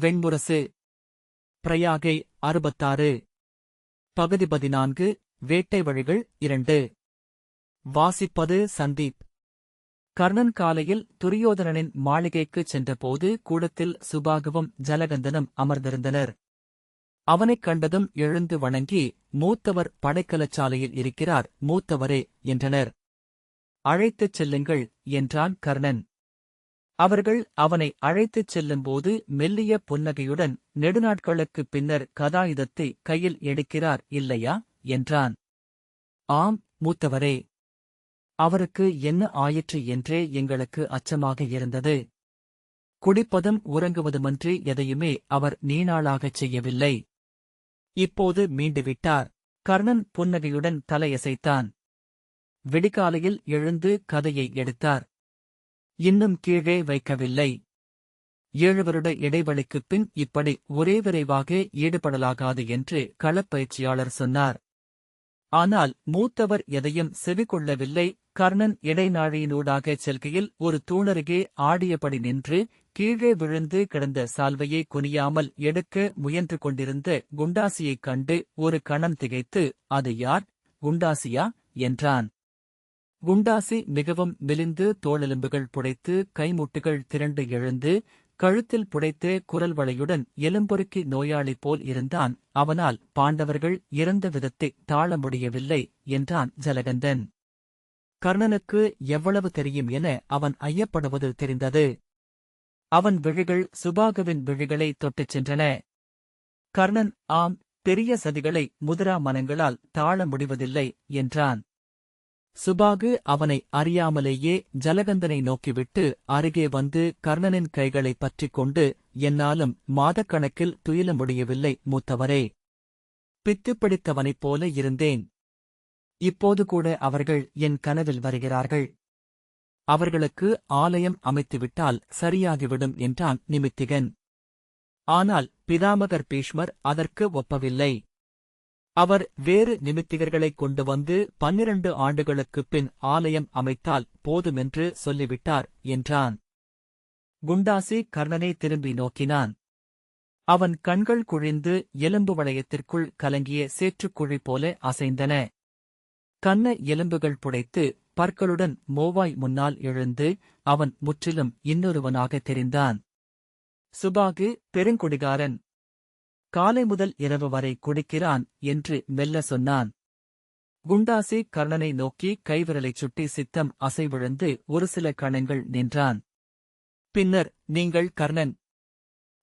வெண்முரசு. பிரயாகை அறுபத்தாறு. பகுதி பதினான்கு வேட்டை வழிகள் இரண்டு. வாசிப்பது சந்தீப். கர்ணன் காலையில் துரியோதனனின் மாளிகைக்குச் சென்றபோது கூடத்தில் சுபாகுவும் ஜலகந்தனும் அமர்ந்திருந்தனர். அவனைக் கண்டதும் எழுந்து வணங்கி மூத்தவர் படைக்கலச்சாலையில் இருக்கிறார் மூத்தவரே என்றனர். அழைத்துச் செல்லுங்கள் என்றான் கர்ணன். அவர்கள் அவனை அழைத்துச் செல்லும்போது மெல்லிய புன்னகையுடன் நெடுநாட்களுக்குப் பின்னர் கதாயுதத்தை கையில் எடுக்கிறார் இல்லையா? என்றான். ஆம் மூத்தவரே. அவருக்கு என்ன ஆயிற்று என்றே எங்களுக்கு அச்சமாக இருந்தது. குடிப்பதும் உறங்குவதுமன்றி எதையுமே அவர் நீநாளாகச் செய்யவில்லை. இப்போது மீண்டுவிட்டார். கர்ணன் புன்னகையுடன் தலையசைத்தான். விடிகாலையில் எழுந்து கதையை எடுத்தார். இன்னும் கீழே வைக்கவில்லை. ஏழு வருட இடைவெளிக்குப் பின் இப்படி ஒரே விரைவாக ஈடுபடலாகாது என்று களப்பயிற்சியாளர் சொன்னார். ஆனால் மூத்தவர் எதையும் செவிகொள்ளவில்லை. கர்ணன் இடைநாழியினூடாகச் செல்கையில் ஒரு தூணருகே ஆடியபடி நின்று கீழே விழுந்து கிடந்த சால்வையை குனியாமல் எடுக்க முயன்று கொண்டிருந்த குண்டாசியைக் கண்டு ஒரு கணம் திகைத்து அது யார்? குண்டாசியா? என்றான். குண்டாசி மிகவும் மெலிந்து தோளெலும்புகள் புடைத்து கைமுட்டுகள் திரண்டு எழுந்து கழுத்தில் புடைத்து குரல் வளையுடன் எலும்பொருக்கி நோயாளி போல் இருந்தான். அவனால் பாண்டவர்கள் இறந்த விதத்தை தாழ முடியவில்லை என்றான் ஜலகந்தன். கர்ணனுக்கு எவ்வளவு தெரியும் என அவன் ஐயப்படுவது தெரிந்தது. அவன் விழிகள் சுபாகுவின் விழிகளை தொட்டுச் சென்றன. கர்ணன் ஆம் பெரிய சதிகளை முதிரா மனங்களால் தாழ முடிவதில்லை என்றான். சுபாகு அவனை அறியாமலேயே ஜலகந்தனை நோக்கிவிட்டு அருகே வந்து கர்ணனின் கைகளைப் பற்றிக் கொண்டு என்னாலும் மாதக்கணக்கில் துயில முடியவில்லை மூத்தவரே. பித்து பிடித்தவனைப் போல இருந்தேன். இப்போது கூட அவர்கள் என் கனவில் வருகிறார்கள். அவர்களுக்கு ஆலயம் அமைத்துவிட்டால் சரியாகிவிடும் என்றான் நிமித்திகன். ஆனால் பிதாமகர் பீஷ்மர் அதற்கு ஒப்பவில்லை. அவர் வேறு நிமித்திகர்களைக் கொண்டு வந்து பன்னிரண்டு ஆண்டுகளுக்குப் பின் ஆலயம் அமைத்தால் போதுமென்று சொல்லிவிட்டார் என்றான். குண்டாசி கர்ணனை திரும்பி நோக்கினான். அவன் கண்கள் குழிந்து எலும்பு வளையத்திற்குள் கலங்கிய சேற்றுக்குழி போல அசைந்தன. கன்ன எலும்புகள் புடைத்து பற்களுடன் மோவாய் முன்னால் எழுந்து அவன் முற்றிலும் இன்னொருவனாக தெரிந்தான். சுபாகு பெருங்குடிகாரன் காலை முதல் இரவு வரை குடிக்கிறான் என்று மெல்ல சொன்னான். குண்டாசி கர்ணனை நோக்கி கைவிரலைச் சுட்டி சித்தம் அசைவிழந்து ஒரு சில கணங்கள் நின்றான். பின்னர் நீங்கள் கர்ணன்.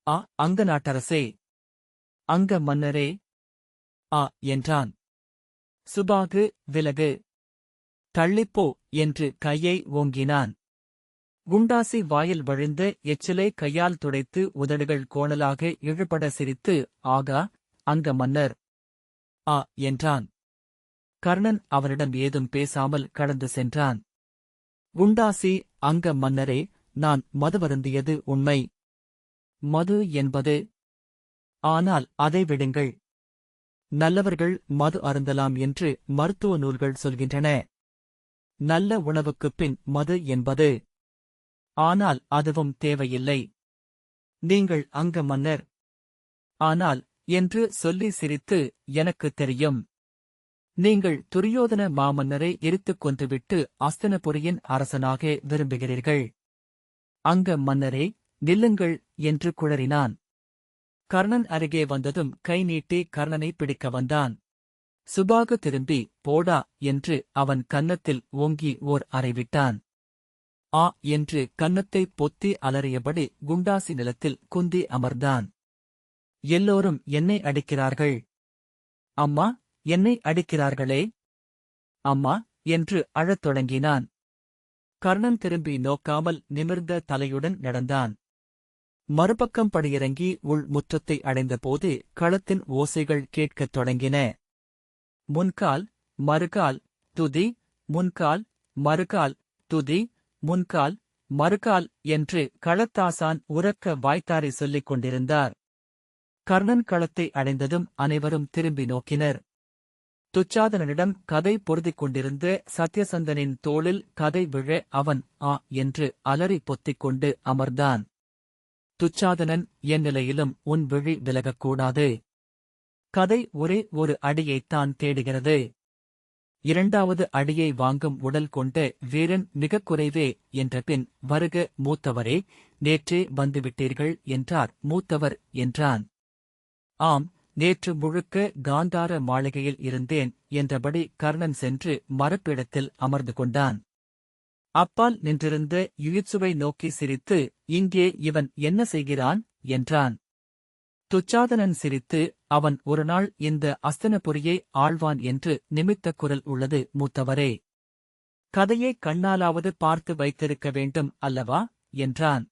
ஆ அங்க நாட்டரசே. அங்க மன்னரே. ஆ என்றான். சுபாகு விலகு. தள்ளிப்போ என்று கையை ஓங்கினான். குண்டாசி வாயில் வழிந்த எச்சிலை கையால் துடைத்து உதடுகள் கோணலாக இழுபட சிரித்து ஆகா அங்க மன்னர்! ஆ! என்றான். கர்ணன் அவனிடம் ஏதும் பேசாமல் கடந்து சென்றான். குண்டாசி அங்க மன்னரே நான் மது வருந்தியது உண்மை. மது என்பது. ஆனால் அதை விடுங்கள். நல்லவர்கள் மது அருந்தலாம் என்று மருத்துவ நூல்கள் சொல்கின்றன. நல்ல உணவுக்குப் பின் மது என்பது. ஆனால் அதுவும் தேவையில்லை. நீங்கள் அங்க மன்னர். ஆனால் என்று சொல்லி சிரித்து எனக்குத் தெரியும். நீங்கள் துரியோதன மாமன்னரை எரித்துக் கொன்றுவிட்டு அஸ்தனபுரியின் அரசனாக விரும்புகிறீர்கள். அங்க மன்னரே நில்லுங்கள் என்று குழறினான். கர்ணன் அருகே வந்ததும் கை நீட்டி கர்ணனை பிடிக்க வந்தான். சுபாகு திரும்பி போடா என்று அவன் கன்னத்தில் ஓங்கி ஓர் அறைவிட்டான் ஆ என்று கன்னத்தை பொத்தி அலறியபடி குண்டாசி நிலத்தில் குந்தி அமர்ந்தான். எல்லோரும் என்னை அடிக்கிறார்கள்? அம்மா என்னை அடிக்கிறார்களே? அம்மா என்று அழத் தொடங்கினான். கர்ணன் திரும்பி நோக்காமல் நிமிர்ந்த தலையுடன் நடந்தான். மறுபக்கம் படியிறங்கி உள் முற்றத்தை அடைந்தபோது களத்தின் ஓசைகள் கேட்கத் தொடங்கின. முன்கால் மறுகால் துதி முன்கால் மறுகால் துதி முன்கால் மறுகால் என்று களத்தாசான் உறக்க வாய்த்தாரை சொல்லிக் கொண்டிருந்தார். கர்ணன் களத்தை அடைந்ததும் அனைவரும் திரும்பி நோக்கினர். துச்சாதனனிடம் கதை பொருதிக் கொண்டிருந்த சத்யசந்தனின் தோளில் கதை விழ அவன் ஆ என்று அலறி பொத்திக் கொண்டு அமர்ந்தான். துச்சாதனன் என் நிலையிலும் உன் விழி விலகக்கூடாது. கதை ஒரே ஒரு அடியைத்தான் தேடுகிறது. இரண்டாவது அடியை வாங்கும் உடல் கொண்ட வீரன் மிகக் குறைவே என்ற பின் வருக மூத்தவரே நேற்றே வந்துவிட்டீர்கள் என்றார். மூத்தவர் என்றான். ஆம் நேற்று முழுக்க காந்தார மாளிகையில் இருந்தேன் என்றபடி கர்ணன் சென்று மரப்பிடத்தில் அமர்ந்து கொண்டான். அப்பால் நின்றிருந்த யுயிட்சுவை நோக்கி சிரித்து இங்கே இவன் என்ன செய்கிறான்? என்றான். துச்சாதனன் சிரித்து அவன் ஒருநாள் இந்த அஸ்தனபுரியை ஆழ்வான் என்று நிமித்த குரல் உள்ளது மூத்தவரே. கதையை கண்ணாலாவது பார்த்து வைத்திருக்க வேண்டும் அல்லவா? என்றான்.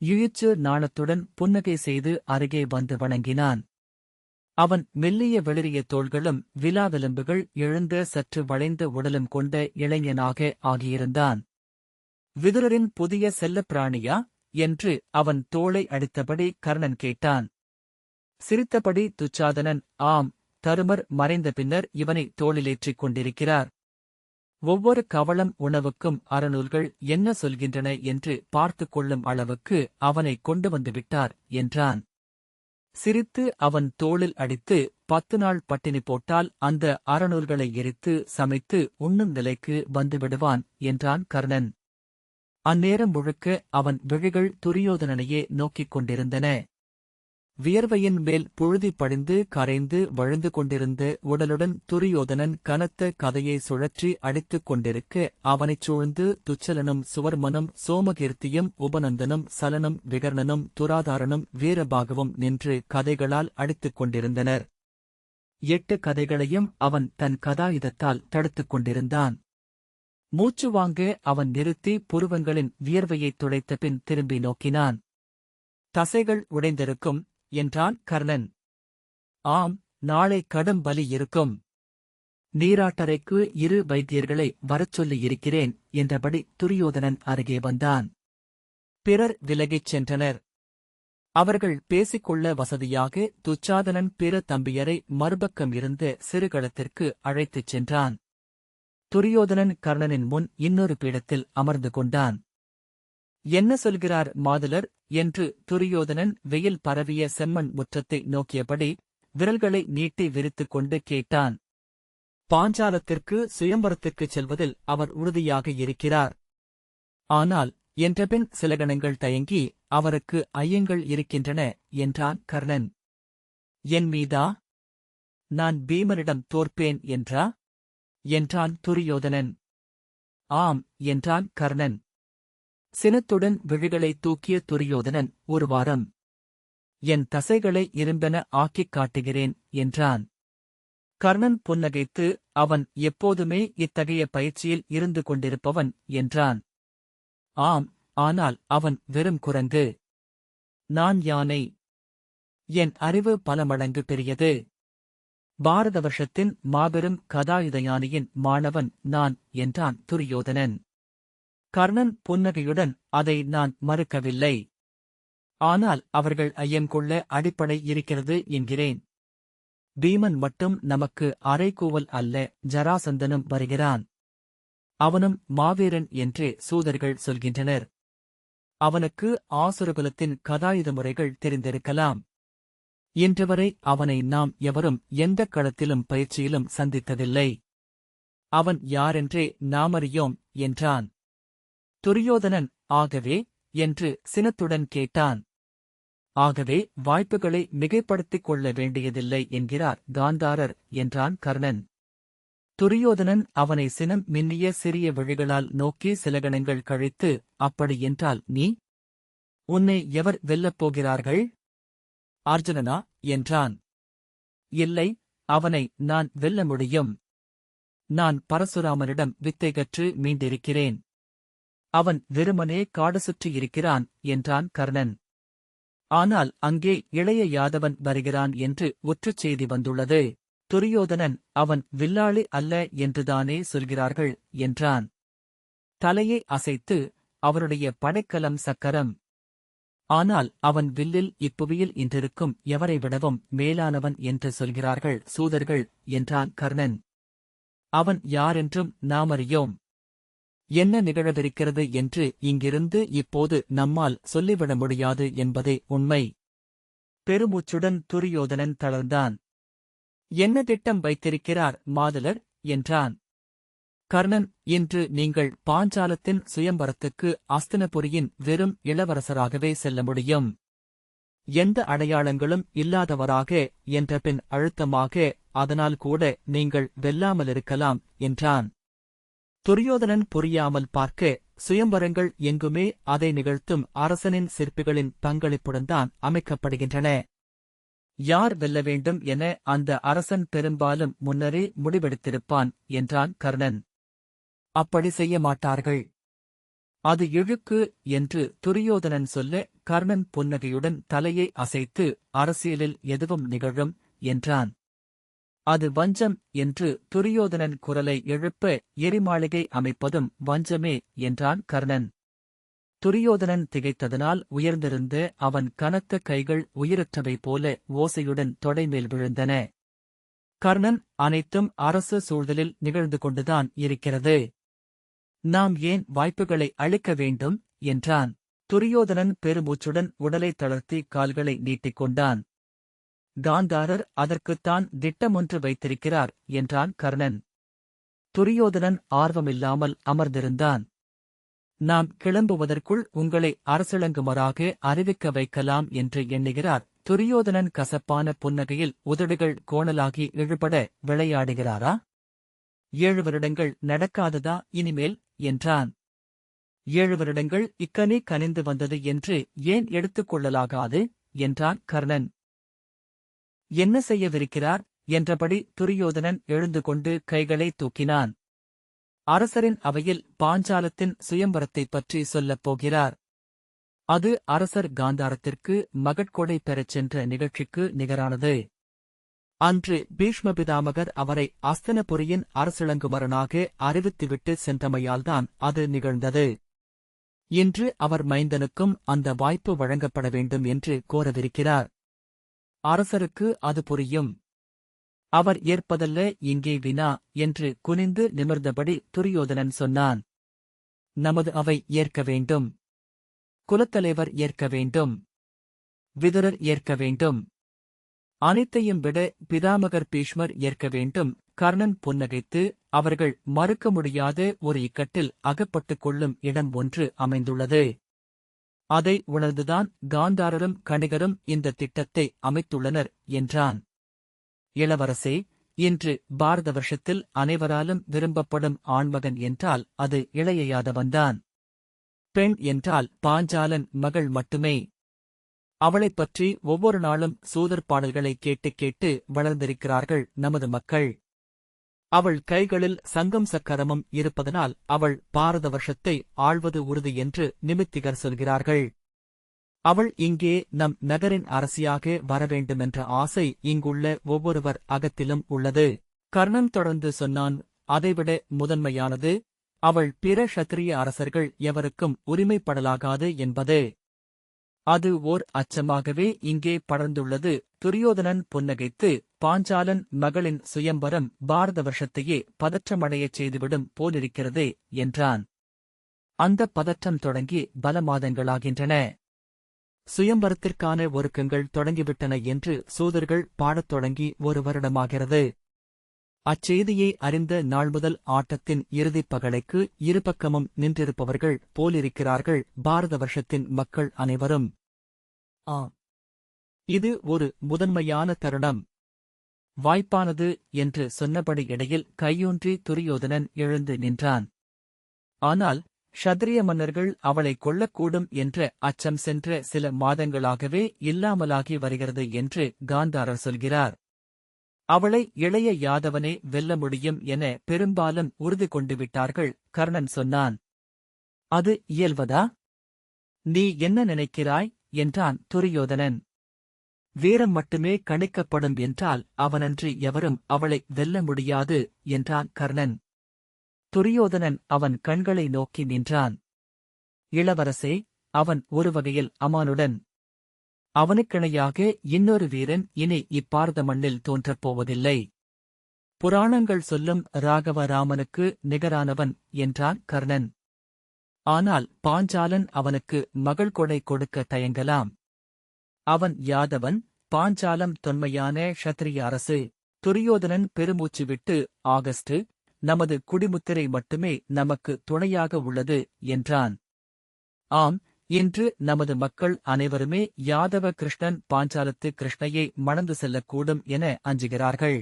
யுயிச்சு நாணத்துடன் புன்னகை செய்து அருகே வந்து வணங்கினான். அவன் மெல்லிய வெளிரிய தோள்களும் விலாவெலும்புகள் எழுந்த சற்று வளைந்த உடலும் கொண்ட இளைஞனாக ஆகியிருந்தான். விதுரரின் புதிய செல்லப்பிராணியா என்று அவன் தோளை அடித்தபடி கர்ணன் கேட்டான். சிரித்தபடி துச்சாதனன் ஆம் தருமர் மறைந்த பின்னர் இவனை தோளிலேற்றிக் கொண்டிருக்கிறார். ஒவ்வொரு கவளம் உணவுக்கும் அறநூல்கள் என்ன சொல்கின்றன என்று பார்த்துக் கொள்ளும் அளவுக்கு அவனை கொண்டு வந்து விட்டார் என்றான். சிரித்து அவன் தோளில் அடித்து பத்து நாள் பட்டினி போட்டால் அந்த அறநூல்களை எரித்து சமைத்து உண்ணும் நிலைக்கு வந்துவிடுவான் என்றான் கர்ணன். அந்நேரம் முழுக்க அவன் விழிகள் துரியோதனனையே நோக்கிக் கொண்டிருந்தன. வியர்வையின் மேல் புழுதி படிந்து கரைந்து வழுந்து கொண்டிருந்த உடலுடன் துரியோதனன் கனத்த கதையை சுழற்றி அடித்துக் கொண்டிருக்க அவனைச் சூழ்ந்து துச்சலனும் சுவர்மனும் சோமகீர்த்தியும் உபநந்தனும் சலனும் விகர்ணனும் துராதாரனும் வீரபாகவும் நின்று கதைகளால் அடித்துக் கொண்டிருந்தனர். எட்டு கதைகளையும் அவன் தன் கதாயுதத்தால் தடுத்துக் கொண்டிருந்தான். மூச்சு வாங்க அவன் நிறுத்தி புருவங்களின் வியர்வையைத் துடைத்த பின் திரும்பி நோக்கினான். தசைகள் உடைந்திருக்கும் என்றான் கர்ணன். ஆம் நாளை கடும் பலி இருக்கும். நீராட்டறைக்கு இரு வைத்தியர்களை வரச் சொல்லியிருக்கிறேன் என்றபடி துரியோதனன் அருகே வந்தான். பிறர் விலகிச் சென்றனர். அவர்கள் பேசிக்கொள்ள வசதியாக துச்சாதனன் பிற தம்பியரை மறுபக்கம் இருந்த சிறுகளத்திற்கு அழைத்துச் சென்றான். துரியோதனன் கர்ணனின் முன் இன்னொரு பீடத்தில் அமர்ந்து கொண்டான். என்ன சொல்கிறார் மாதுலர் என்று துரியோதனன் வெயில் பரவிய செம்மண் முற்றத்தை நோக்கியபடி விரல்களை நீட்டி விரித்துக் கொண்டு கேட்டான். பாஞ்சாலத்திற்கு சுயம்பரத்திற்குச் செல்வதில் அவர் உறுதியாக இருக்கிறார். ஆனால் என்றபின் சில கணங்கள் தயங்கி அவருக்கு ஐயங்கள் இருக்கின்றன என்றான் கர்ணன். என் மீதா? நான் பீமனிடம் தோற்பேன் என்றா? என்றான் துரியோதனன். ஆம் என்றான் கர்ணன். சினத்துடன் விழிகளை தூக்கிய துரியோதனன் ஒரு வாரம். என் தசைகளை இரும்பென ஆக்கிக் காட்டுகிறேன் என்றான். கர்ணன் புன்னகைத்து அவன் எப்போதுமே இத்தகைய பயிற்சியில் இருந்து கொண்டிருப்பவன் என்றான். ஆம் ஆனால் அவன் வெறும் குரங்கு. நான் யானை. என் அறிவு பல மடங்கு பெரியது. பாரத வருஷத்தின் மாபெரும் கதாயுதயானியின் மாணவன் நான் என்றான் துரியோதனன். கர்ணன் புன்னகையுடன் அதை நான் மறுக்கவில்லை. ஆனால் அவர்கள் ஐயம் கொள்ள அடிப்படை இருக்கிறது என்கிறேன். பீமன் மட்டும் நமக்கு அரைக்கூவல் அல்ல ஜராசந்தனும் வருகிறான். அவனும் மாவீரன் என்றே சூதர்கள் சொல்கின்றனர். அவனுக்கு ஆசுரகுலத்தின் கதாயுத முறைகள் தெரிந்திருக்கலாம். இன்றுவரை அவனை நாம் எவரும் எந்தக் களத்திலும் பயிற்சியிலும் சந்தித்ததில்லை. அவன் யாரென்றே நாமறியோம் என்றான். துரியோதனன் ஆகவே என்று சினத்துடன் கேட்டான். ஆகவே வாய்ப்புகளை மிகைப்படுத்திக் கொள்ள வேண்டியதில்லை என்கிறார் காந்தாரர் என்றான் கர்ணன். துரியோதனன் அவனை சினம் மின்னிய சிறிய விழிகளால் நோக்கி சிலகணங்கள் கழித்து அப்படியென்றால் நீ உன்னை எவர் வெல்லப் போகிறார்கள்? அர்ஜுனனா? என்றான். இல்லை அவனை நான் வெல்ல முடியும். நான் பரசுராமனிடம் வித்தை கற்று மீண்டிருக்கிறேன். அவன் வெறுமனே காடு சுற்றியிருக்கிறான் என்றான் கர்ணன். ஆனால் அங்கே இளைய யாதவன் வருகிறான் என்று ஒற்றுச் செய்தி வந்துள்ளது. துரியோதனன் அவன் வில்லாளி அல்ல என்றுதானே சொல்கிறார்கள்? என்றான். தலையை அசைத்து அவருடைய படைக்கலம் சக்கரம். ஆனால் அவன் வில்லில் இப்புவியில் இன்றிருக்கும் எவரை விடவும் மேலானவன் என்று சொல்கிறார்கள் சூதர்கள் என்றான் கர்ணன். அவன் யாரென்றும் நாமறியோம் என்ன நிகழவிருக்கிறது என்று இங்கிருந்து இப்போது நம்மால் சொல்லிவிட முடியாது என்பதே உண்மை. பெருமூச்சுடன் துரியோதனன் தளர்ந்தான். என்ன திட்டம் வைத்திருக்கிறார் மாதலர் என்றான். கர்ணன் இன்று நீங்கள் பாஞ்சாலத்தின் சுயம்பரத்துக்கு அஸ்தினபுரியின் வெறும் இளவரசராகவே செல்ல முடியும். எந்த அடையாளங்களும் இல்லாதவராக என்ற பின் அழுத்தமாக அதனால் கூட நீங்கள் வெல்லாமலிருக்கலாம் என்றான். துரியோதனன் புரியாமல் பார்க்க சுயம்பரங்கள் எங்குமே அதை நிகழ்த்தும் அரசனின் சிற்பிகளின் பங்களிப்புடன் தான் அமைக்கப்படுகின்றன. யார் வெல்ல வேண்டும் என அந்த அரசன் பெரும்பாலும் முன்னரே முடிவெடுத்திருப்பான் என்றான் கர்ணன். அப்படி செய்ய மாட்டார்கள். அது இழுக்கு என்று துரியோதனன் சொல்ல கர்ணன் புன்னகையுடன் தலையை அசைத்து அரசியலில் எதுவும் நிகழும் என்றான். அது வஞ்சம் என்று துரியோதனன் குரலை எழுப்ப எரிமாளிகை அமைப்பதும் வஞ்சமே என்றான் கர்ணன். துரியோதனன் திகைத்ததனால் உயர்ந்திருந்த அவன் கனத்த கைகள் உயிரற்றவை போல ஓசையுடன் தொடைமேல் விழுந்தன. கர்ணன் அனைத்தும் அரசு சூழலில் நிகழ்ந்து கொண்டுதான் இருக்கிறது. நாம் ஏன் வாய்ப்புகளை அளிக்க வேண்டும்? என்றான். துரியோதனன் பெருமூச்சுடன் உடலை தளர்த்தி கால்களை நீட்டிக் கொண்டான். காந்தாரர் அதற்குத்தான் திட்டமொன்று வைத்திருக்கிறார் என்றான் கர்ணன். துரியோதனன் ஆர்வமில்லாமல் அமர்ந்திருந்தான். நாம் கிளம்புவதற்குள் உங்களை அரசிளங்குமராக அறிவிக்க வைக்கலாம் என்று எண்ணுகிறார். துரியோதனன் கசப்பான புன்னகையில் உதடுகள் கோணலாகி இழுபட விளையாடுகிறாரா? ஏழு வருடங்கள் நடக்காததா இனிமேல்? என்றான். ஏழு வருடங்கள் இக்கனி கனிந்து வந்தது என்று ஏன் எடுத்துக் கொள்ளலாகாது? என்றான் கர்ணன். என்ன செய்யவிருக்கிறார்? என்றபடி துரியோதனன் எழுந்து கொண்டு கைகளை தூக்கினான். அரசரின் அவையில் பாஞ்சாலத்தின் சுயம்பரத்தைப் பற்றி சொல்லப் போகிறார். அது அரசர் காந்தாரத்திற்கு மகட்கொடை பெறச் சென்ற நிகழ்ச்சிக்கு நிகரானது. அன்று பீஷ்மபிதாமகர் அவரை அஸ்தனபுரியின் அரசிளங்குமரனாக அறிவித்துவிட்டு சென்றமையால்தான் அது நிகழ்ந்தது. இன்று அவர் மைந்தனுக்கும் அந்த வாய்ப்பு வழங்கப்பட வேண்டும் என்று கோரவிருக்கிறார். அரசருக்கு அது புரியும். அவர் ஏற்பதல்ல இங்கே வினா என்று குனிந்து நிமிர்ந்தபடி துரியோதனன் சொன்னான். நமது அவை ஏற்க வேண்டும். குலத்தலைவர் ஏற்க வேண்டும். விதுரர் ஏற்க வேண்டும். அனைத்தையும் விட பிதாமகர் பீஷ்மர் ஏற்க வேண்டும். கர்ணன் புன்னகைத்து அவர்கள் மறுக்க முடியாத ஒரு இக்கட்டில் அகப்பட்டுக் கொள்ளும் இடம் ஒன்று அமைந்துள்ளது. அதை உணர்ந்துதான் காந்தாரரும் கணிகரும் இந்த திட்டத்தை அமைத்துள்ளனர் என்றான். இளவரசே இன்று பாரத வருஷத்தில் அனைவராலும் விரும்பப்படும் ஆண்மகன் என்றால் அது இளையயாதவன்தான். பெண் என்றால் பாஞ்சாலன் மகள் மட்டுமே. அவளைப் பற்றி ஒவ்வொரு நாளும் சூதர் பாடல்களை கேட்டு கேட்டு வளர்ந்திருக்கிறார்கள் நமது மக்கள். அவள் கைகளில் சங்கம் சக்கரமும் இருப்பதனால் அவள் பாரத வருஷத்தை ஆள்வது உறுதி என்று நிமித்திகர் சொல்கிறார்கள். அவள் இங்கே நம் நகரின் அரசியாக வரவேண்டுமென்ற ஆசை இங்குள்ள ஒவ்வொருவர் அகத்திலும் உள்ளது. கர்ணன் தொடர்ந்து சொன்னான் அதைவிட முதன்மையானது அவள் பிற சத்திரிய அரசர்கள் எவருக்கும் உரிமைப்படலாகாது என்பது. அது ஓர் அச்சமாகவே இங்கே படர்ந்துள்ளது. துரியோதனன் புன்னகைத்து பாஞ்சாலன் மகளின் சுயம்பரம் பாரத வருஷத்தையே பதற்றமடையச் செய்துவிடும் போலிருக்கிறதே என்றான். அந்த பதற்றம் தொடங்கி பல மாதங்களாகின்றன. சுயம்பரத்திற்கான ஒருக்கங்கள் தொடங்கிவிட்டன என்று சூதர்கள் பாடத் தொடங்கி ஒரு வருடமாகிறது. அச்செய்தியை அறிந்த நாள் முதல் ஆட்டத்தின் இறுதிப் பகலைக்கு இருபக்கமும் நின்றிருப்பவர்கள் போலிருக்கிறார்கள். பாரத வருஷத்தின் மக்கள் அனைவரும். ஆ இது ஒரு முதன்மையான தருணம். வாய்ப்பானது என்று சொன்னபடி இடையில் கையூன்றி துரியோதனன் எழுந்து நின்றான். ஆனால் ஷத்ரிய மன்னர்கள் அவளை கொள்ளக்கூடும் என்ற அச்சம் சென்ற சில மாதங்களாகவே இல்லாமலாகி வருகிறது என்று காந்தாரர் சொல்கிறார். அவளை இளைய யாதவனே வெல்ல முடியும் என பெரும்பாலும் உறுதி கொண்டு விட்டார்கள் கர்ணன் சொன்னான். அது இயல்வதா? நீ என்ன நினைக்கிறாய்? என்றான் துரியோதனன். வீரம் மட்டுமே கணிக்கப்படும் என்றால் அவனன்றி எவரும் அவளை வெல்ல முடியாது என்றான் கர்ணன். துரியோதனன் அவன் கண்களை நோக்கி நின்றான். இளவரசே அவன் ஒரு வகையில் அமானுடன். அவனுக்கிணையாக இன்னொரு வீரன் இனி இப்பாரத மண்ணில் தோன்றப் போவதில்லை புராணங்கள் சொல்லும் ராகவராமனுக்கு நிகரானவன் என்றான் கர்ணன். ஆனால் பாஞ்சாலன் அவனுக்கு மகள் கொடை கொடுக்க தயங்கலாம். அவன் யாதவன் பாஞ்சாலம் தொன்மையான ஷத்திரிய அரசு துரியோதனன் பெருமூச்சு விட்டு ஆகஸ்ட் நமது குடிமுத்திரை மட்டுமே நமக்கு துணையாக உள்ளது என்றான். ஆம் இன்று நமது மக்கள் அனைவருமே யாதவ கிருஷ்ணன் பாஞ்சாலத்து கிருஷ்ணையை மணந்து செல்லக்கூடும் என அஞ்சுகிறார்கள்.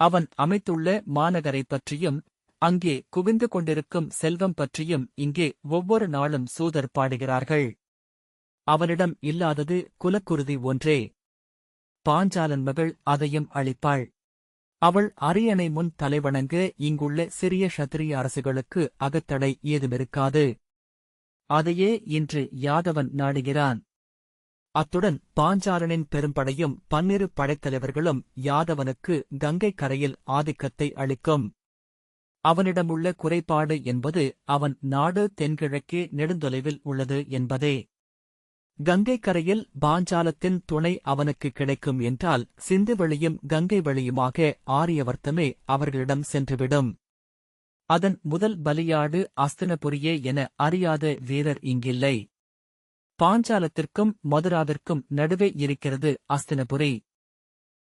அவன் அமைத்துள்ள மாநகரை பற்றியும் அங்கே குவிந்து கொண்டிருக்கும் செல்வம் பற்றியும் இங்கே ஒவ்வொரு நாளும் சூதர் பாடுகிறார்கள். அவனிடம் இல்லாதது குலக்குருதி ஒன்றே. பாஞ்சாலன் மகள் அதையும் அளிப்பாள் அவள் அரியணை முன் தலைவணங்க இங்குள்ள சிறிய சத்திரிய அரசுகளுக்கு அகத்தடை ஏதுமிருக்காது. அதையே இன்று யாதவன் நாடுகிறான். அத்துடன் பாஞ்சாலனின் பெரும்படையும் பன்னிரு படைத்தலைவர்களும் யாதவனுக்கு கங்கைக் கரையில் ஆதிக்கத்தை அளிக்கும். அவனிடமுள்ள குறைபாடு என்பது அவன் நாடு தென்கிழக்கே நெடுந்தொலைவில் உள்ளது என்பதே. கங்கை கரையில் பாஞ்சாலத்தின் துணை அவனுக்கு கிடைக்கும் என்றால் சிந்து வழியும் கங்கை வழியுமாக ஆரியவர்த்தமே அவர்களிடம் சென்றுவிடும். அதன் முதல் பலியாடு அஸ்தினபுரியே என அறியாத வீரர் இங்கில்லை. பாஞ்சாலத்திற்கும் மதுராவிற்கும் நடுவே இருக்கிறது அஸ்தினபுரி.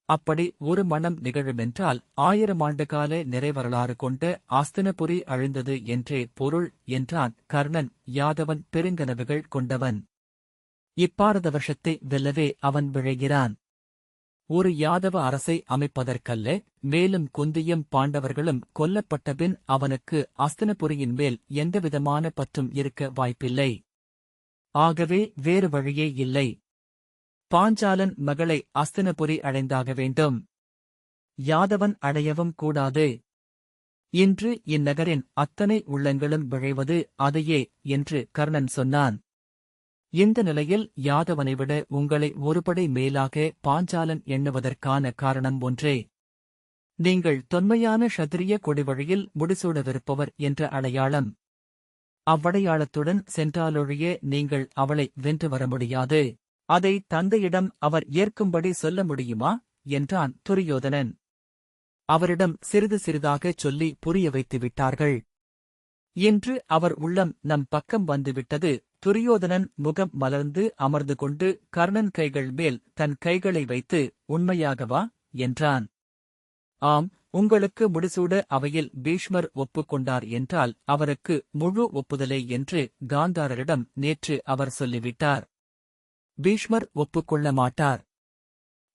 அப்படி ஒரு மனம் நிகழுமென்றால் ஆயிரம் ஆண்டுகால நிறைவரலாறு கொண்ட ஆஸ்தினபுரி அழிந்தது என்றே பொருள் என்றான் கர்ணன் யாதவன் பெருங்கனவுகள் கொண்டவன். இப்பாரத வருஷத்தை வெல்லவே அவன் விழைகிறான். ஒரு யாதவ அரசை அமைப்பதற்கல்ல மேலும் குந்தியும் பாண்டவர்களும் கொல்லப்பட்டபின் அவனுக்கு அஸ்தினபுரியின் மேல் எந்தவிதமான பற்றும் இருக்க வாய்ப்பில்லை. ஆகவே வேறு வழியே இல்லை. பாஞ்சாலன் மகளை அஸ்தினபுரி அடைந்தாக வேண்டும். யாதவன் அடையவும் கூடாது. இன்று இந்நகரின் அத்தனை உள்ளங்களும் விழைவது அதையே என்று கர்ணன் சொன்னான். இந்த நிலையில் யாதவனை விட உங்களை ஒருபடை மேலாக பாஞ்சாலன் எண்ணுவதற்கான காரணம் ஒன்றே. நீங்கள் தொன்மையான ஷத்திரிய கொடிவழியில் முடிசூடவிருப்பவர் என்ற அடையாளம். அவ்வடையாளத்துடன் சென்றாலொழிய நீங்கள் அவளை வென்று வர முடியாது. அதை தந்தையிடம் அவர் ஏற்கும்படி சொல்ல முடியுமா? என்றான் துரியோதனன். அவரிடம் சிறிது சிறிதாகச் சொல்லி புரிய வைத்து விட்டார்கள் இன்று அவர் உள்ளம் நம் பக்கம் வந்துவிட்டது. துரியோதனன் முகம் மலர்ந்து அமர்ந்து கொண்டு கர்ணன் கைகள் மேல் தன் கைகளை வைத்து உண்மையாகவா? என்றான். ஆம் உங்களுக்கு முடிசூட அவையில் பீஷ்மர் ஒப்புக்கொண்டார் என்றால் அவருக்கு முழு ஒப்புதலை என்று காந்தாரரிடம் நேற்று அவர் சொல்லிவிட்டார். பீஷ்மர் ஒப்புக்கொள்ள மாட்டார்.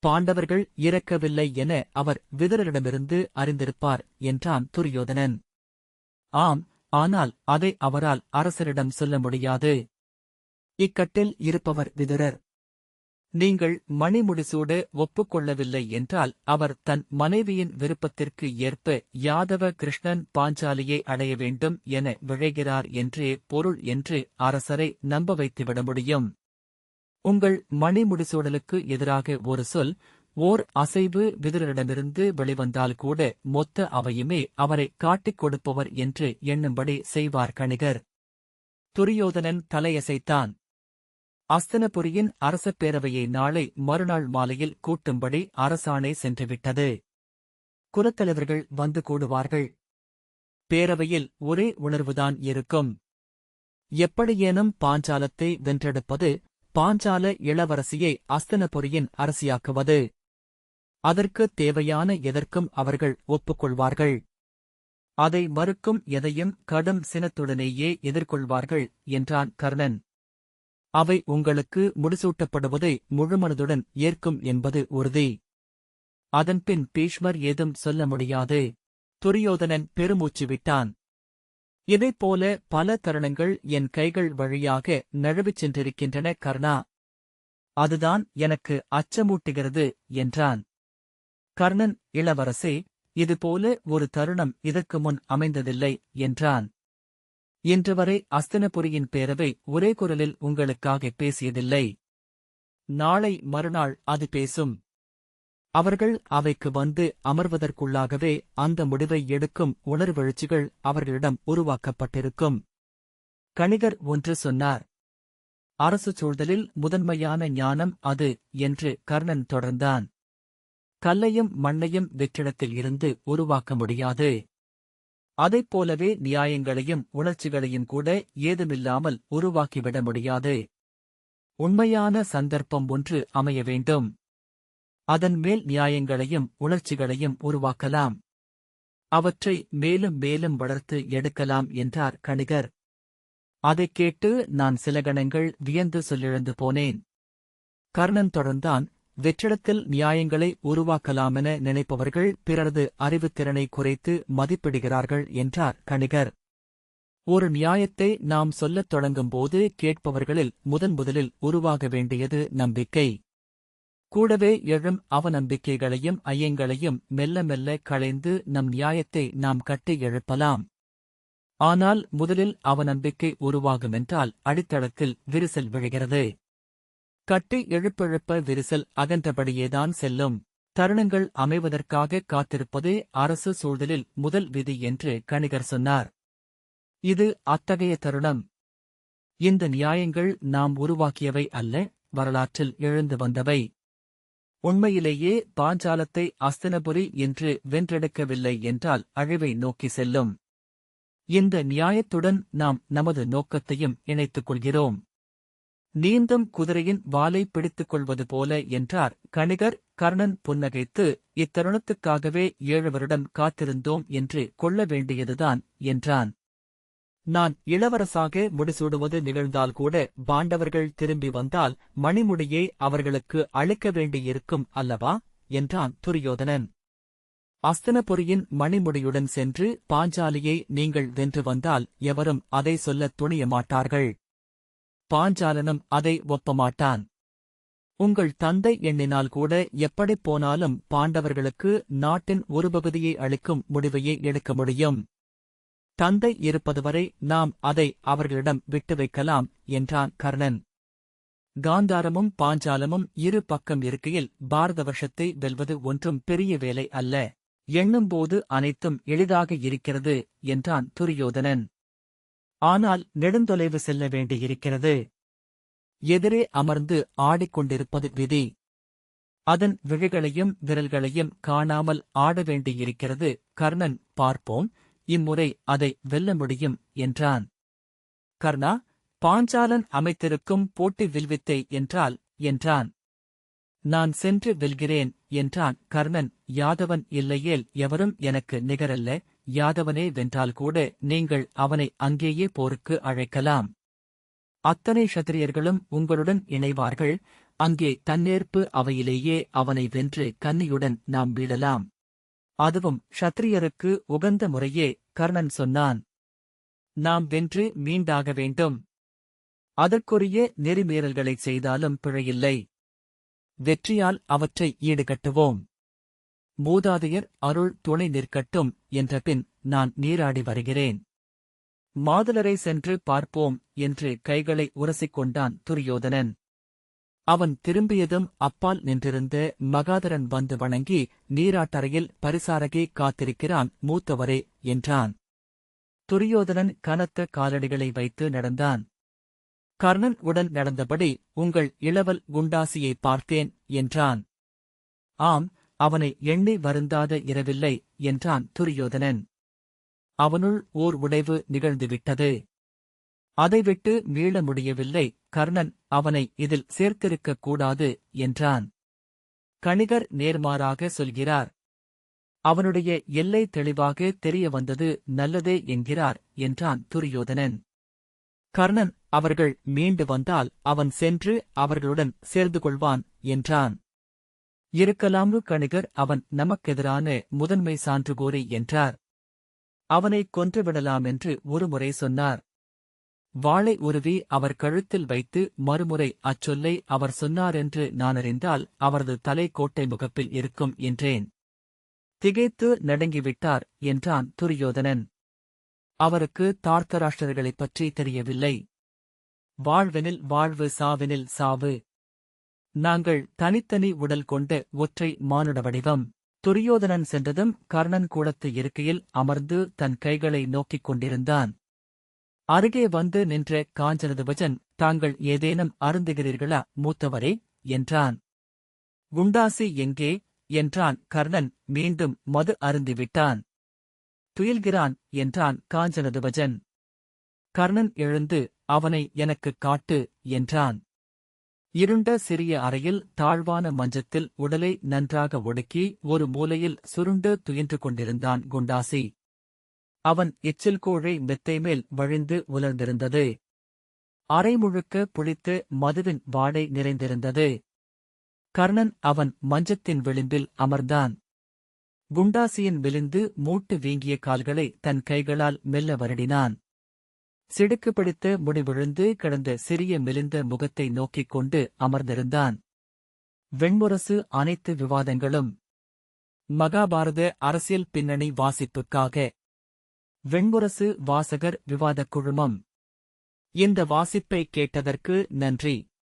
பாண்டவர்கள் இறக்கவில்லை என அவர் விதரரிடமிருந்து அறிந்திருப்பார் என்றான் துரியோதனன். ஆம் ஆனால் அதை அவரால் அரசரிடம் சொல்ல முடியாது. இக்கட்டில் இருப்பவர் விதுரர். நீங்கள் மணிமுடிசூடு ஒப்புக்கொள்ளவில்லை என்றால் அவர் தன் மனைவியின் விருப்பத்திற்கு ஏற்ப யாதவ கிருஷ்ணன் பாஞ்சாலியை அடைய வேண்டும் என விழைகிறார் என்றே பொருள் என்று அரசரை நம்ப வைத்துவிட முடியும். உங்கள் மணிமுடிசூடலுக்கு எதிராக ஒரு சொல் ஓர் அசைவு விதுரரிடமிருந்து வெளிவந்தால் கூட மொத்த அவையுமே அவரை காட்டிக் கொடுப்பவர் என்று எண்ணும்படி செய்வார் கணிகர். துரியோதனன் தலையசைத்தான். அஸ்தனபுரியின் அரச பேரவையை நாளை மறுநாள் மாலையில் கூட்டும்படி அரசாணை சென்றுவிட்டது. குலத்தலைவர்கள் வந்து கூடுவார்கள். பேரவையில் ஒரே உணர்வுதான் இருக்கும். எப்படியேனும் பாஞ்சாலத்தை வென்றெடுப்பது பாஞ்சால இளவரசியை அஸ்தனபுரியின் அரசியாக்குவது. அதற்கு தேவையான எதற்கும் அவர்கள் ஒப்புக்கொள்வார்கள். அதை மறுக்கும் எதையும் கடும் சினத்துடனேயே எதிர்கொள்வார்கள் என்றான் கர்ணன். அவை உங்களுக்கு முடிசூட்டப்படுவதை முழுமனதுடன் ஏற்கும் என்பது உறுதி. அதன்பின் பீஷ்மர் ஏதும் சொல்ல முடியாது. துரியோதனன் பெருமூச்சு விட்டான். இதைப்போல பல தருணங்கள் என் கைகள் வழியாக நழுவிச் சென்றிருக்கின்றன கர்ணா. அதுதான் எனக்கு அச்சமூட்டுகிறது என்றான். கர்ணன் இளவரசே இதுபோல ஒரு தருணம் இதற்கு முன் அமைந்ததில்லை என்றான். இன்று வரை அஸ்தனபுரியின் பேரவை ஒரே குரலில் உங்களுக்காக பேசியதில்லை. நாளை மறுநாள் அது பேசும். அவர்கள் அவைக்கு வந்து அமர்வதற்குள்ளாகவே அந்த முடிவை எடுக்கும் உணர்வெழுச்சிகள் அவர்களிடம் உருவாக்கப்பட்டிருக்கும். கணிகர் ஒன்று சொன்னார். அரசு சூழ்தலில் முதன்மையான ஞானம் அது என்று கர்ணன் தொடர்ந்தான். கல்லையும் மண்ணையும் வெற்றிடத்தில் இருந்து உருவாக்க முடியாது. அதைப் போலவே நியாயங்களையும் உணர்ச்சிகளையும் கூட ஏதுமில்லாமல் உருவாக்கிவிட முடியாது. உண்மையான சந்தர்ப்பம் ஒன்று அமைய வேண்டும். அதன் மேல் நியாயங்களையும் உணர்ச்சிகளையும் உருவாக்கலாம். அவற்றை மேலும் மேலும் வளர்த்து எடுக்கலாம் என்றார் கணிகர். அதைக் கேட்டு நான் சில கணங்கள் வியந்து சொல்லிழந்து போனேன். கர்ணன் தொடர்ந்தான் வெற்றிடத்தில் நியாயங்களை உருவாக்கலாமென நினைப்பவர்கள் பிறரது அறிவுத்திறனை குறைத்து மதிப்பிடுகிறார்கள் என்றார் கணிகர். ஒரு நியாயத்தை நாம் சொல்லத் தொடங்கும்போது கேட்பவர்களில் முதன் முதலில் உருவாக வேண்டியது நம்பிக்கை. கூடவே எழும் அவநம்பிக்கைகளையும் ஐயங்களையும் மெல்ல மெல்ல களைந்து நம் நியாயத்தை நாம் கட்டி எழுப்பலாம். ஆனால் முதலில் அவநம்பிக்கை உருவாகுமென்றால் அடித்தளத்தில் விரிசல் விழுகிறது. கட்டி எழுப்பெழுப்ப விரிசல் அகன்றபடியேதான் செல்லும். தருணங்கள் அமைவதற்காக காத்திருப்பதே அரசு சூழலில் முதல் விதி என்று கணிகர் சொன்னார். இது அத்தகைய தருணம். இந்த நியாயங்கள் நாம் உருவாக்கியவை அல்ல வரலாற்றில் எழுந்து வந்தவை. உண்மையிலேயே பாஞ்சாலத்தை அஸ்தினபுரி என்று வென்றெடுக்கவில்லை என்றால் அழிவை நோக்கி செல்லும். இந்த நியாயத்துடன் நாம் நமது நோக்கத்தையும் இணைத்துக் கொள்கிறோம். நீந்தும் குதிரையின் வாலை பிடித்துக் கொள்வது போல என்றார். கணிகர் கர்ணன் புன்னகைத்து இத்தருணத்துக்காகவே ஏழு வருடம் காத்திருந்தோம் என்று கொள்ள வேண்டியதுதான் என்றான். நான் இளவரசாக முடிசூடுவது நிகழ்ந்தால் கூட பாண்டவர்கள் திரும்பி வந்தால் மணிமுடியை அவர்களுக்கு அளிக்க வேண்டியிருக்கும் அல்லவா? என்றான் துரியோதனன். அஸ்தனபுரியின் மணிமுடியுடன் சென்று பாஞ்சாலியை நீங்கள் வென்று வந்தால் எவரும் அதை சொல்லத் துணிய மாட்டார்கள் பாஞ்சாலனும் அதை ஒப்பமாட்டான். உங்கள் தந்தை எண்ணினால் கூட எப்படிப் போனாலும் பாண்டவர்களுக்கு நாட்டின் ஒரு பகுதியை அளிக்கும் முடிவையே எடுக்க முடியும். தந்தை இருப்பதுவரை நாம் அதை அவர்களிடம் விட்டு வைக்கலாம் என்றான் கர்ணன். காந்தாரமும் பாஞ்சாலமும் இரு பக்கம் இருக்கையில் பாரத வருஷத்தை வெல்வது ஒன்றும் பெரிய வேலை அல்ல. எண்ணும்போது அனைத்தும் எளிதாக இருக்கிறது என்றான் துரியோதனன். ஆனால் நெடுந்தொலைவு செல்ல வேண்டியிருக்கிறது. எதிரே அமர்ந்து ஆடிக்கொண்டிருப்பது விதி. அதன் விழிகளையும் விரல்களையும் காணாமல் ஆட வேண்டியிருக்கிறது. கர்ணன் பார்ப்போம். இம்முறை அதை வெல்ல முடியும் என்றான். கர்ணா பாஞ்சாலன் அமைத்திருக்கும் போட்டி வில்வித்தை என்றால் என்றான். நான் சென்று வெல்கிறேன் என்றான் கர்ணன். யாதவன் இல்லையேல் எவரும் எனக்கு நிகரல்ல. யாதவனே வென்றால் கூட நீங்கள் அவனை அங்கேயே போருக்கு அழைக்கலாம். அத்தனை சத்திரியர்களும் உங்களுடன் இணைவார்கள். அங்கே தன்னேற்பு அவையிலேயே அவனை வென்று கன்னியுடன் நாம் வீழலாம். அதுவும் ஷத்திரியருக்கு உகந்த முறையே கர்ணன் சொன்னான். நாம் வென்று மீண்டாக வேண்டும். அதற்குரிய நெறிமீறல்களைச் செய்தாலும் பிழையில்லை. வெற்றியால் அவற்றை ஈடுகட்டுவோம். மூதாதையர் அருள் துணை நிற்கட்டும் என்றபின் நான் நீராடி வருகிறேன். மாதுளரை சென்று பார்ப்போம் என்று கைகளை உரசிக்கொண்டான் துரியோதனன். அவன் திரும்பியதும் அப்பால் நின்றிருந்த மகாதரன் வந்து வணங்கி நீராட்டறையில் பரிசாரகே காத்திருக்கிறான் மூத்தவரே என்றான். துரியோதனன் கனத்த காலடிகளை வைத்து நடந்தான். கர்ணன் உடன் நடந்தபடி உங்கள் இளவல் குண்டாசியை பார்த்தேன் என்றான். ஆம் அவனை எண்ணி வருந்தாத இரவில்லை என்றான் துரியோதனன். அவனுள் ஓர் உடைவு நிகழ்ந்துவிட்டது. அதை விட்டு மீள முடியவில்லை கர்ணன் அவனை இதில் சேர்த்திருக்கக் கூடாது என்றான். கணிகர் நேர்மாறாக சொல்கிறார் அவனுடைய எல்லை தெளிவாக தெரிய வந்தது நல்லதே என்கிறார் என்றான் துரியோதனன். கர்ணன் அவர்கள் மீண்டு வந்தால் அவன் சென்று அவர்களுடன் சேர்ந்து கொள்வான் என்றான். இருக்கலாம்னு கணிகர் அவன் நமக்கெதிரான முதன்மை சான்றுகோரி என்றார். அவனைக் கொன்றுவிடலாமென்று ஒருமுறை சொன்னார். வாளை உருவி அவர் கழுத்தில் வைத்து மறுமுறை அச்சொல்லை அவர் சொன்னாரென்று நான் அறிந்தால் அவரது தலை கோட்டை முகப்பில் இருக்கும் என்றேன். திகைத்து நடுங்கிவிட்டார் என்றான் துரியோதனன். அவருக்கு தார்த்தராஷ்டிரர்களைப் பற்றி தெரியவில்லை. வாழ்வெனில் வாழ்வு சாவெனில் சாவு. நாங்கள் தனித்தனி உடல் கொண்ட ஒற்றை மானுட வடிவம். துரியோதனன் சென்றதும் கர்ணன் கூடத்து இருக்கையில் அமர்ந்து தன் கைகளை நோக்கிக் கொண்டிருந்தான். அருகே வந்து நின்ற காஞ்சனதுவஜன் தாங்கள் ஏதேனும் அருந்துகிறீர்களா மூத்தவரே? என்றான். குண்டாசி எங்கே? என்றான் கர்ணன் மீண்டும் மது அருந்திவிட்டான். துயில்கிறான் என்றான் காஞ்சனதுவஜன் கர்ணன் எழுந்து அவனை எனக்குக் காட்டு என்றான். இருண்ட சிறிய அறையில் தாழ்வான மஞ்சத்தில் உடலை நன்றாக ஒடுக்கி ஒரு மூலையில் சுருண்டு துயின்று கொண்டிருந்தான் குண்டாசி. அவன் எச்சில் கோழை மெத்தை மேல் வழிந்து உலர்ந்திருந்தது. அறை முழுக்க புளித்து மதுவின் வாடை நிறைந்திருந்தது. கர்ணன் அவன் மஞ்சத்தின் விளிம்பில் அமர்ந்தான். குண்டாசியின் விளிந்து மூட்டு வீங்கிய கால்களை தன் கைகளால் மெல்ல வருடினான். சிடுக்குபிடித்து முடிவிழுந்து கிடந்த சிறிய மெலிந்த முகத்தை நோக்கிக் கொண்டு அமர்ந்திருந்தான். வெண்முரசு அனைத்து விவாதங்களும் மகாபாரத அரசியல் பின்னணி வாசிப்புக்காக. வெண்முரசு வாசகர் விவாதக் குழுமம். இந்த வாசிப்பை கேட்டதற்கு நன்றி.